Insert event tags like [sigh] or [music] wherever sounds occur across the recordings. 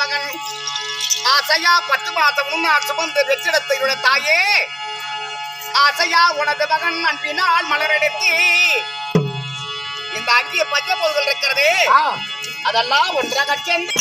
மகன். ஆசையா பத்து மாசமும் நான் சுமந்து வெற்றிடத்தையுடைய தாயே ஆசையா உனது மகன் அன்பினால் மலரெடுத்து. இந்த அங்கிய பஞ்ச பொருள்கள் இருக்கிறது அதெல்லாம் ஒன்றாக சேர்ந்து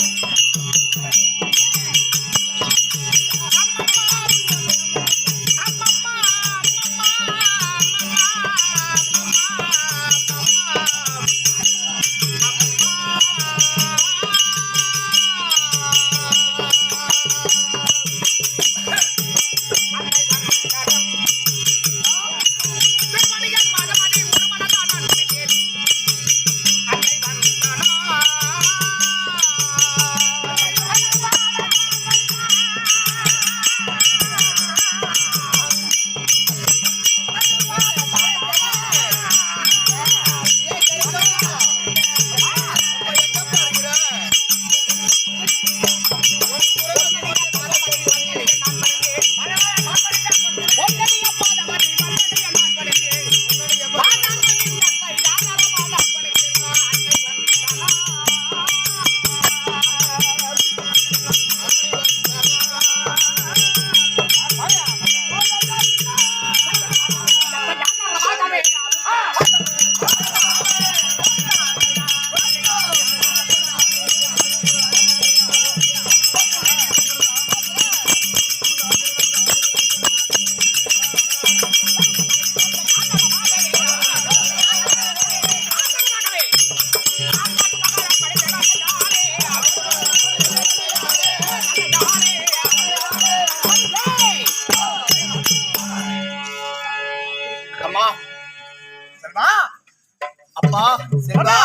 செல்வா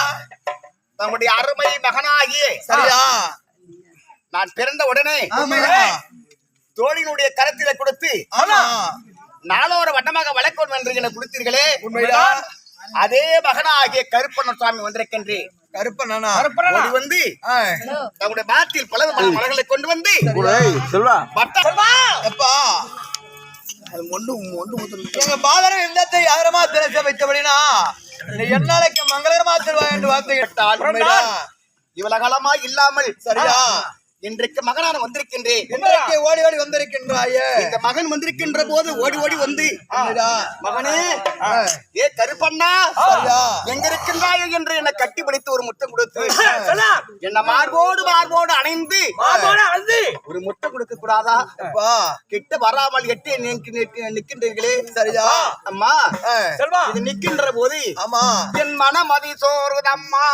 நம்முடைய அருமை மகனாகி சரியா? நான் பிறந்த உடனே ஆமா. தோழியினுடைய கரத்தில கொடுத்து ஆமா. நாளோர வட்டமாக வளர்க்கணும் என்று என கொடுத்தீர்களே. உண்மைதான். அதே மகனாகிய கருப்பண்ண சுவாமி வந்திருக்கின்றேன். கருப்பண்ணா ஓடி வந்து தங்களுடைய பாத்தில் பல மலர்களை கொண்டு வந்து செல்வா வட்ட எப்பா? அது மொண்டு மொண்டு முத்து எங்க பாதரம் எந்தத்தை யாரமா திரச வைத்தபடினா என்னாலைக்கு மங்களகரமா தருவா என்று வார்த்தை கேட்டால். இவ்வளவு இல்லாமல் சரியா இன்றைக்கு மகனான வந்திருக்கின்றேன். இன்றைக்கு ஓடி ஓடி வந்திருக்கின்றாயே. இந்த மகன் வந்திருக்கின்ற போது ஓடி ஓடி வந்து. மகனே ஏ கருப்பண்ணா எங்க இருக்கின்றாய் என்று என்னை கட்டி பிடித்து ஒரு முத்தம் கொடுத்து என்ன மார்போடு மார்போடு அணைந்து ஒரு முத்தம் கொடுக்க கூடாதா? கிட்ட வராமல் எட்டி நிற்கு- நிற்கு- நிற்கின்றீர்களே. சரியா? அம்மா இது நிற்கின்ற போது ஆமா. என் மனமதி சோறுதம்மா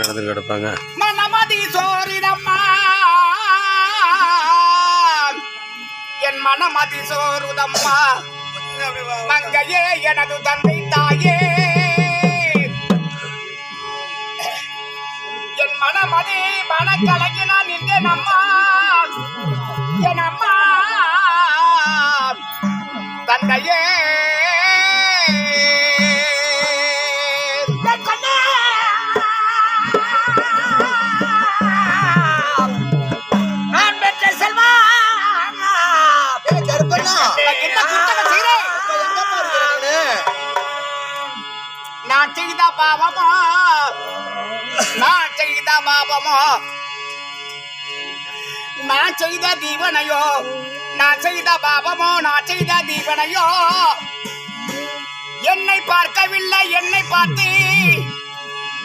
நடந்து கிடப்பாங்க. மனமதி சோரிதம்மா என் மனமதி சோறுதம்மா மங்கையே எனது தந்தை தாயே. என் மனமதி மனக்கலங்கினான் நின்றேன் அம்மா. என் அம்மா. தந்தையே பாவமோ? நான் செய்த பாவமோ? நான் செய்த தீவனையோ? நான் செய்த பாவமோ? நான் செய்த தீவனையோ? என்னை பார்க்கவில்லை என்னை பார்த்து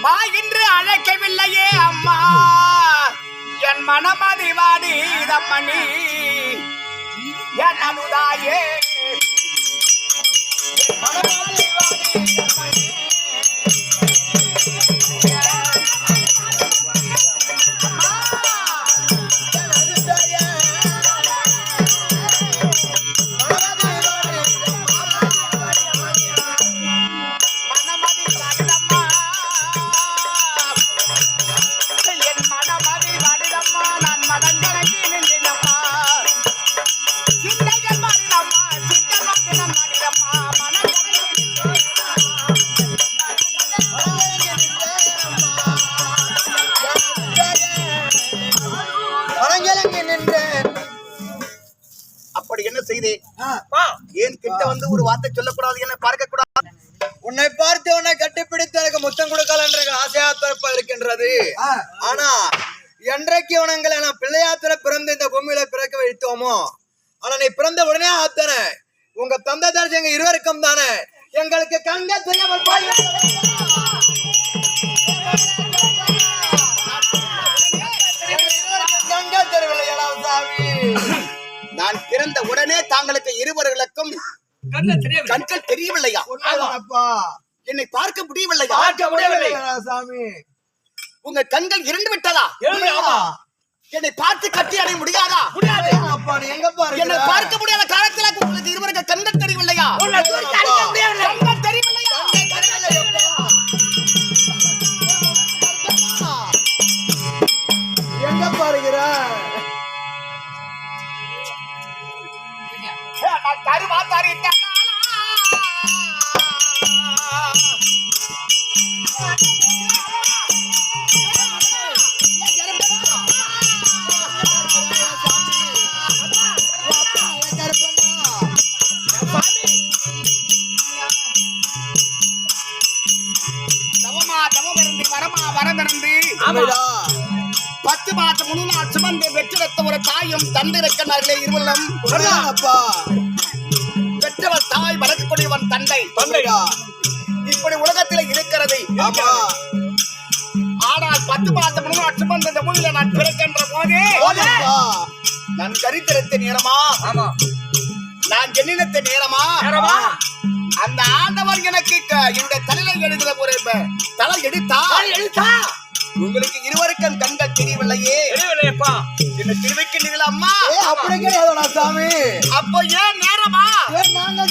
வா என்று அழைக்கவில்லையே அம்மா. என் மனமதி வாடி தம்மணி என் அனுதாயே மனமதி வாடி கொடுக்கல என்ற ஆசையா பிறப்ப இருக்கின்றது ஆனா என்றைக்கு உனங்களை நான் பிள்ளையாத்திர பிறந்த இந்த பூமியில பிறக்க வைத்தோமோ ஆனா நீ பிறந்த உடனே ஆத்தன உங்க தந்தை தரிசி எங்க இருவருக்கும் தானே. எங்களுக்கு கண்க தெரியாமல் நான் பிறந்த உடனே தாங்களுக்கு இருவர்களுக்கும் கண்கள் தெரியவில்லையா? உண்மைதானப்பா என்னை பார்க்க முடியவில்லையா? பார்க்க முடியவில்லையடா சாமி. உங்க கண்கள் இருந்து விட்டதா. என்னை பார்த்து கட்டி அடைய முடியாதா? அப்பா நீ எங்க பாரு என்னை பார்க்க முடியாத வரமா வரமிருந்து பத்து மாசம் முழு சுமந்து வெற்றிடத்த ஒரு தாயும் தந்தை இருக்கிறார்களே இருவரும். அப்பா பெற்றவர் தாய் வளர்க்கக்கூடியவன் தந்தை. தந்தைடா இப்படி உலகத்தில் இருக்கிறது. ஆனால் பத்து மாசம் முழு சுமந்து இந்த பூமியில நான் பிறக்கின்ற போது நான் கரித்திரத்த நேரமா? நான் ஜென்னினத்த நேரமா? அந்த ஆண்டவர் எனக்கு என்னுடைய தலையில எழுதுற ஒரு தலை எடுத்தா? எழுத்தா உங்களுக்கு இருவருக்கும் கண்கள் தெரியவில்லையே. தெரியவில்லையப்பா. என்ன திருவைக்கின்றீர்கள் அம்மா? அப்படி கிடையாதுடா சாமி. அப்போ ஏன் நேரமா? ஏ நாங்க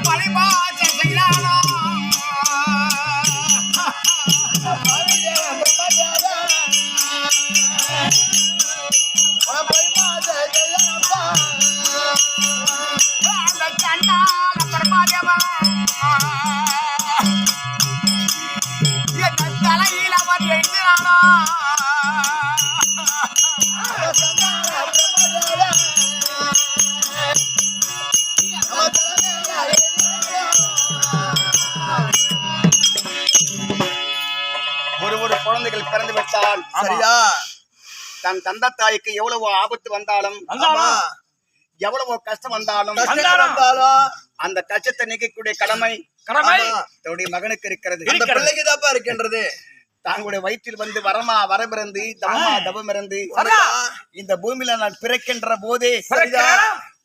என்ன ஒரு ஒரு குழந்தைகள் பிறந்து விட்டால் சரியா? தன் தந்த தாய்க்கு எவ்வளவு ஆபத்து வந்தாலும் எவ்வளவு கஷ்டம் வந்தாலும் அந்த கஷ்டத்தை நீக்கக்கூடிய கடமை கடமை. தன்னுடைய மகனுக்கு இருக்கிறது. அந்த பிள்ளைக்கு தாப்பா இருக்கின்றது. தாங்களுடைய வயிற்றில் வந்து வரமா வரபிறந்து தவமா தவமிறந்து சரியா? இந்த பூமியில நான் பிறக்கின்ற போதே.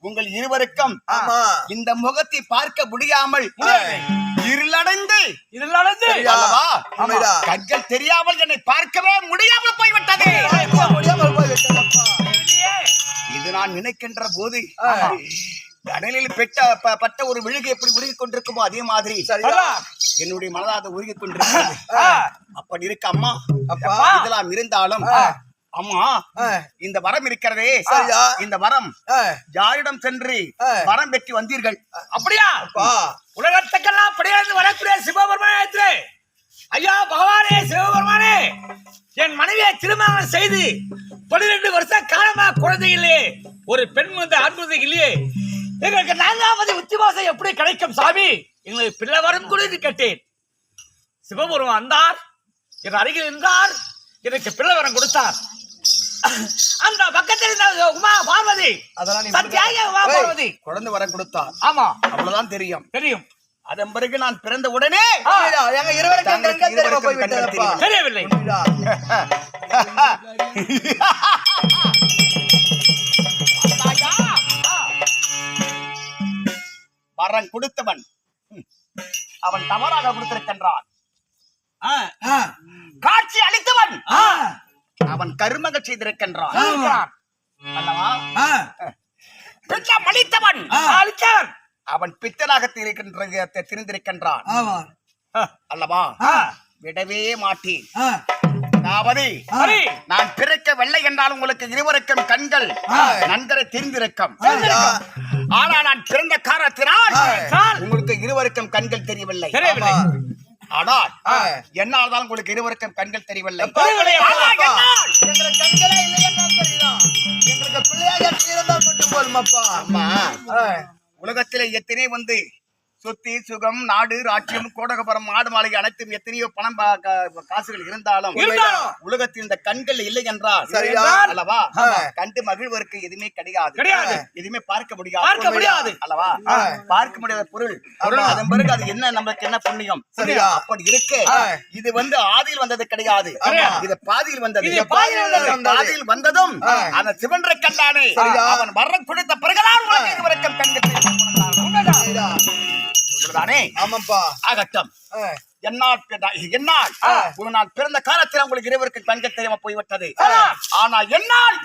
உங்கள் இருவருக்கும் இந்த முகத்தை பார்க்க முடியாமல் இருளடைந்து. இருளடைந்து. கண்கள் தெரியாமல் என்னை பார்க்கவே முடியாமல் போய் போய்விட்டது இது நான் நினைக்கின்ற போது கடலில் பெட்ட பட்ட ஒரு விழுகு எப்படி உருகி கொண்டிருக்குமோ அதே மாதிரி. என்னுடைய மனதாக உருகி கொண்டிருக்கிறது. அப்படி இருக்கு அம்மா. இதெல்லாம் இருந்தாலும் அம்மா. இந்த வரம் இருக்கிறதே. சரியா. இந்த வரம் ஆ, யாரிடம் சென்று. வரம் பெற்று வந்தீர்கள்? அப்படியா? அப்பா. உலகத்துக்கெல்லாம் படியாந்து வரக்கூடிய சிவபெருமானே ஐயா பகவானே சிவபெருமானே. என் மனைவியை திருமணம் செய்து பன்னிரெண்டு வருஷம் காலமா குழந்தை இல்லையே ஒரு பெண் வந்து அன்பது இல்லையே. எங்களுக்கு நான்காவது உத்திவாசம் எப்படி கிடைக்கும் சாமி? எங்களுக்கு பிள்ளை வரும் கூட கேட்டேன். சிவபெருமான் வந்தார். என் அருகில் நின்றார். எனக்கு பிள்ளை வரம் கொடுத்தார். அந்த பக்கத்தில் இருந்த உமா பார்வதி. அதெல்லாம் சத்தியாக உமா. பார்வதி. குழந்தை வரம் கொடுத்தார் ஆமா. அவ்வளவுதான் தெரியும். தெரியும். அதன் பிறகு நான் பிறந்த உடனே. தெரியவில்லை. [laughs] வரம் கொடுத்தவன். ம், அவன் தவறாக கொடுத்திருக்கின்றான். ஆ, காட்சி அளித்தவன். அவன் கருமக செய்திருக்கின்றான். ஆமா. அல்லவா? ஆ, பித்தம் அளித்தவன் ஆ. அளித்தவன் அவன் பித்தனாக இருக்கின்ற திரிந்திருக்கின்றான். அல்லவா? விடவே மாட்டேன். நான் பிறக்க வெள்ளை என்றால் உங்களுக்கு இருவருக்கும் கண்கள். நன்கரை தெரிந்திருக்கும். சரியா? ஆனா நான் பிறந்த காரணத்தினால். உங்களுக்கு இருவருக்கும் கண்கள் தெரியவில்லை. ஆனால். என்னால் தான் உங்களுக்கு இருவருக்கும் கண்கள் தெரியவில்லை கண்களே தெரியுதா? எங்களுக்கு பிள்ளையாக இருந்தால் மட்டும் போதுமப்பா. அம்மா, ஆ, உலகத்திலே எத்தனை வந்து சொத்து சுகம் நாடு ராஜ்யம் கோடகபுரம் மாடு மாளிகை அனைத்தும் எத்தனையோ பணம் காசுகள் இருந்தாலும். உலகத்தில் இந்த கண்கள் இல்லை என்றால் சரியா? அல்லவா. கண்டு மகிழ்வதற்கு எதுவுமே கிடையாது. எதுவுமே பார்க்க முடியாது பார்க்க முடியாது. அல்லவா. பார்க்க முடியாத பொருள். அதன் பிறகு அது என்ன நமக்கு என்ன புண்ணியம் சரியா? அப்படி இருக்கு. இது வந்து ஆதியில் வந்தது கிடையாது. இது பாதியில் வந்தது பாதியில் வந்ததும். அந்த சிவன்றை கண்டானே? அவன் வரம் கொடுத்த பிறகுதான் இருவருக்கும் கண்கள் தெரியும். இவ்வளவுதானே ஆமாப்பா. ஆகட்டும். ஆ, என்னால் நான் பிறந்த காலத்தில் உங்களுக்கு இருவருக்கு கண்கள் தெரியாம போய்விட்டது. ஆனா என்னால்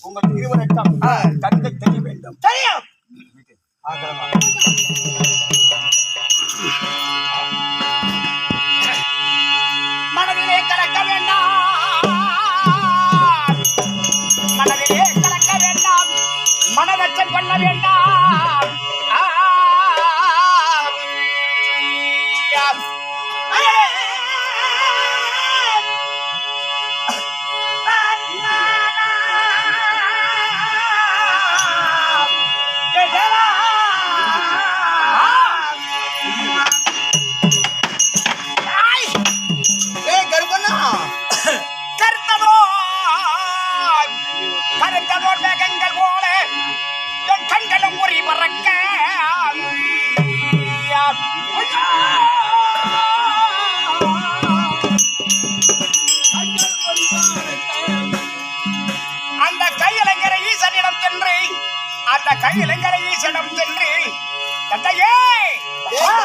உங்களுக்கு இருவருக்கும். கண்கள் தெரிய வேண்டும். தெரியும். மேகங்கள் போல என் கண்களும் உரி பறக்க. அந்த கையிலங்கிற ஈசனிடம் சென்று அந்த கையிலங்கிற ஈசனிடம் சென்று தந்தையே ஏய்,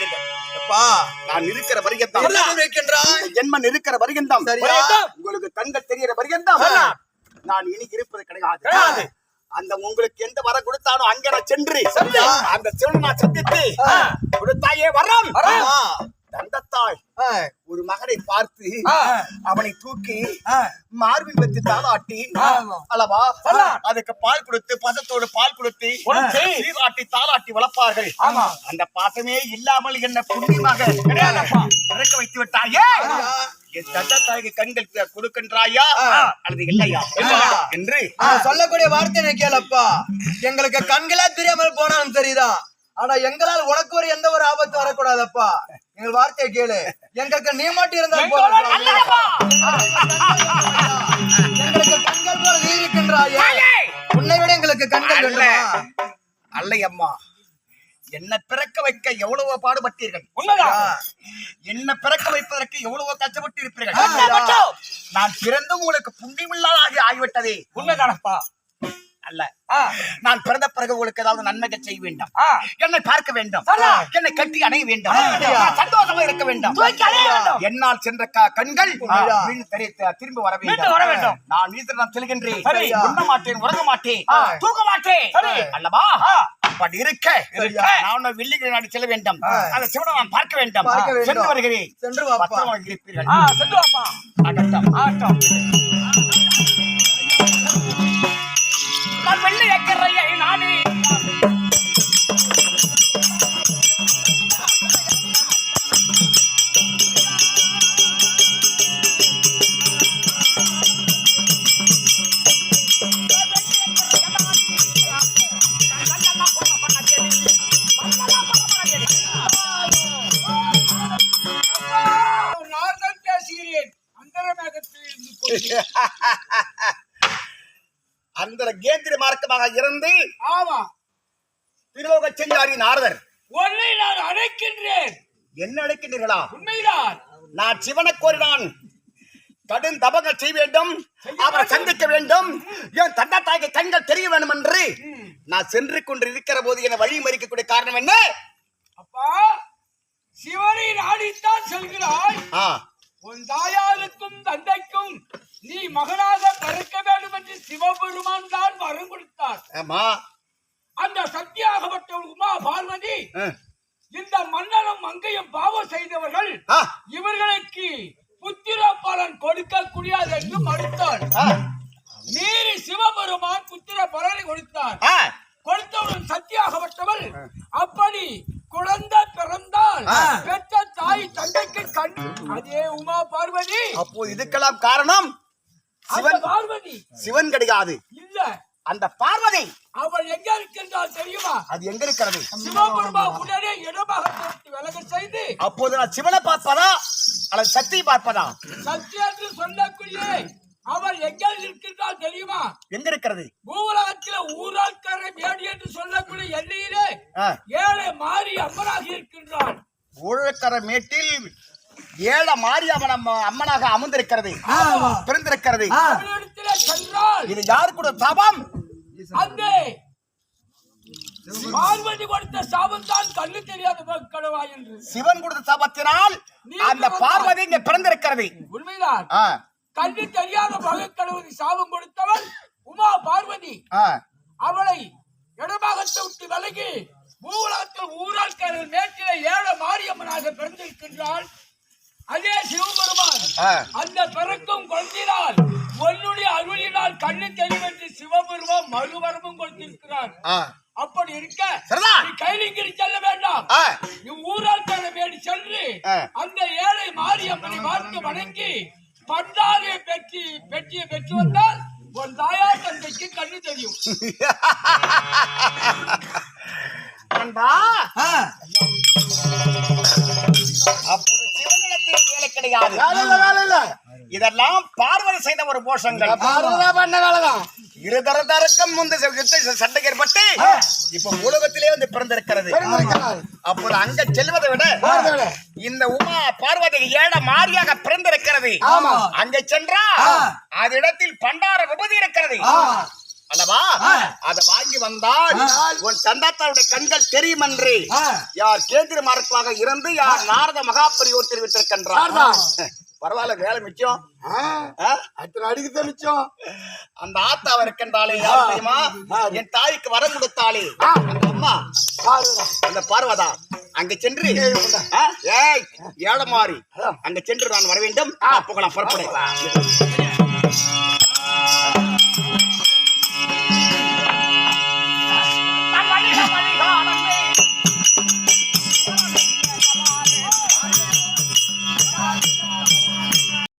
அஞ்சாதீர்கள் அப்பா, நான் இருக்கிற ஜென்மன் வருகந்தம் சரியா? உங்களுக்கு கண்கள் தெரிகிற வருகந்தம் நான் இனி இருப்பது கிடையாது. அந்த உங்களுக்கு எந்த வரம் கொடுத்தானோ அங்க நான் சென்று? அந்த சிவன் நான் சந்தித்து கொடுத்தாயே வரம். ஆ, ஒரு மகனை பார்த்து. அவனை தூக்கி. மார்பில் வைத்து தாளாட்டி. அல்லவா அல்ல. அதுக்கு பால் கொடுத்து பசத்தோடு பால் கொடுத்து. சீராட்டி தாளாட்டி வளர்ப்பார்கள். அந்த பாசமே இல்லாமல் என்ன புண்ணியமாக. இறக்க வைத்து விட்டாயே. என் தந்தத்தாய்க்கு கண்கள் கொடுக்கின்றாயா. அல்லது இல்லையா. என்று சொல்லக்கூடிய வார்த்தை என்ன கேளப்பா எங்களுக்கு கண்களே தெரியாமல் போனாலும் சரிதான் ஆனா எங்களால் உனக்கு ஒரு எந்த ஒரு ஆபத்து வரக்கூடாதப்பா? எங்கள் வார்த்தையை கேளு. எங்களுக்கு நீ மட்டும் சுவாமி. அல்லப்பா. எங்களுக்கு கண்கள் போல நீ இருக்கின்றாயே உன்னை விட எங்களுக்கு கண்கள். வேண்டுமா? அல்லை அம்மா என்ன பிறக்க வைக்க எவ்வளவோ பாடுபட்டீர்கள். உண்மைதான். என்ன பிறக்க வைப்பதற்கு எவ்வளவோ கஷ்டப்பட்டு இருப்பீர்கள். நான் பிறந்தும் உங்களுக்கு புண்ணியமில்லாத ஆகிவிட்டதே. உண்மைதானப்பா. அல்ல நான் பிறந்த பிறகு உங்களுக்கு ஏதாவது நன்மைகள் செய்ய வேண்டும். என்னை பார்க்க வேண்டும். என்னை கட்டி அணைய வேண்டும் சந்தோஷமா இருக்க வேண்டும் வேண்டும். என்னால் சென்ற கண்கள் திரும்ப வர மீண்டும் வர வேண்டும். நான் வீட்டில் நான் செல்கின்றேன். உண்ண மாட்டேன் உறங்க மாட்டேன். தூங்க மாட்டேன். அல்லவா. அப்படி இருக்க? நான் வெள்ளிக்கிழமை நாடு செல்ல வேண்டும். அந்த சிவனை நான் பார்க்க வேண்டும் வேண்டும். சென்று வருகிறேன் சென்று வாப்பா பத்திரமாக இருப்பீர்கள் சென்று வாப்பா. ஆகட்டும். நான் வெள்ளை அழைக்கின்றீர்களா உண்மைதான் நான் சிவனை கோரினான். கடும் தபங்கள் செய்ய வேண்டும் அவரை சந்திக்க வேண்டும். என் தந்தா தாய்க்கு கண்கள் தெரிய வேண்டும் என்று நான் சென்று கொண்டு இருக்கிற போது என்னை வழி மறிக்கக்கூடிய காரணம் என்ன? அப்பா சிவனை நாடித்தான் செல்கிறாய். உன் தாயாருக்கும் தந்தைக்கும் நீ மகனாக பிறக்க வேண்டும் என்று சிவபெருமான் தான் வரம் கொடுத்தார். ஆமா. அந்த சக்தியாகப்பட்ட உமா பார்வதி இந்த மன்னனும் மங்கையும் பாவம் செய்தவர்கள் இவர்களுக்கு புத்திர பலன் கொடுக்க கூடாது என்று மறுத்தார் ஆ, மீறி சிவபெருமான் புத்திர பலனை கொடுத்தார். கொடுத்தவன் சத்தியாகப்பட்டவள் அப்படி குழந்தை பிறந்தால். பெற்ற தாய் தந்தைக்கு கண் அதே உமா பார்வதி. அப்போ இதுக்கெல்லாம் காரணம் சிவன். பார்வதி. சிவன் கிடையாது. இல்ல. அந்த பார்வதி. அவள் எங்க இருக்கின்றால் தெரியுமா? அது எங்க இருக்கிறது? சிவபெருமா உடனே இடமாக விலக செய்து அப்போது நான் சிவனை பார்ப்பதா? அல்லது சக்தியை பார்ப்பதா? சத்திய என்று சொல்லக்கூடிய அவள் எங்க இருக்கின்றால் தெரியுமா? எங்க இருக்கிறது? பூவுலகத்தில ஊராட்கரை மேடி என்று சொல்லக்கூடிய எல்லையிலே ஏழை மாறி அம்மனாக இருக்கின்றாள். ஊழக்கர மேட்டில் ஏழ மாரியம்மன் அம்ம- அம்மனாக அமர்ந்திருக்கிறது. பிறந்திருக்கிறது. இது யாரு கூட சாபம்? பார்வதி கொடுத்த சாபம் தான் கண்ணு தெரியாத கடவா என்று. சிவன் கொடுத்த சாபத்தினால் அந்த பார்வதி இங்க பிறந்திருக்கிறது. உண்மைதான். கண்ணு தெரியாத பகக்கடவுளை சாபம் கொடுத்தவள் உமா பார்வதி. அவளை இடமாகத்தை விட்டு விலகி பூவுலகத்தில் ஊராட்காரர் மேட்டிலே ஏழை மாரியம்மனாக பிறந்திருக்கின்றாள். அதே சிவபெருமான். அந்த பிறக்கும் குழந்தையினால் உன்னுடைய அருளினால் கண்ணு தெரிவென்று சிவபெருமான் மறுவரமும் கொடுத்திருக்கிறார். அப்படி இருக்க. நீ கைலிங்கிரி செல்ல வேண்டாம் நீ ஊராட்கார மேடி சென்று ஆ. அந்த ஏழை மாரியம்மனை பார்த்து வணங்கி பண்டாரியை பெற்றி பெற்றியை பெற்று வந்தால் உன் தாயார் தந்தைக்கு கண்ணு தெரியும் நண்பா கிடையாது. இதெல்லாம் பார்வதி செய்த ஒரு மோசங்கள் பண்ண வேலைதான் இருதரதரக்கம் முந்து சண்டை ஏற்பட்டு இப்ப உலகத்திலே வந்து பிறந்திருக்கிறது. அப்போது அங்க செல்வதை விட இந்த உமா பார்வதி ஏழ மாரியாக பிறந்திருக்கிறது. அங்க சென்றா. அது இடத்தில் பண்டார விபதி இருக்கிறது. அல்லவா. அதை வாங்கி வந்தால். உன் தந்தாத்தாருடைய கண்கள் தெரியும் என்று. யார் கேந்திர மார்க்கமாக இருந்து யார் நாரத மகாபரியோர் தெரிவித்திருக்கின்றார். பரவாயில்ல வேலை மிச்சம்? அத்தனை அடிக்கத்தான் மிச்சம். அந்த ஆத்தாவை இருக்கின்றாலே யார் தெரியுமா? என் தாய்க்கு வரம் கொடுத்தாலே. அந்த அம்மா. அந்த பார்வதா அங்க சென்று? ஏய் ஏழமாறி அங்க சென்று நான் வர வேண்டும் ஆ, போகலாம் புறப்படு.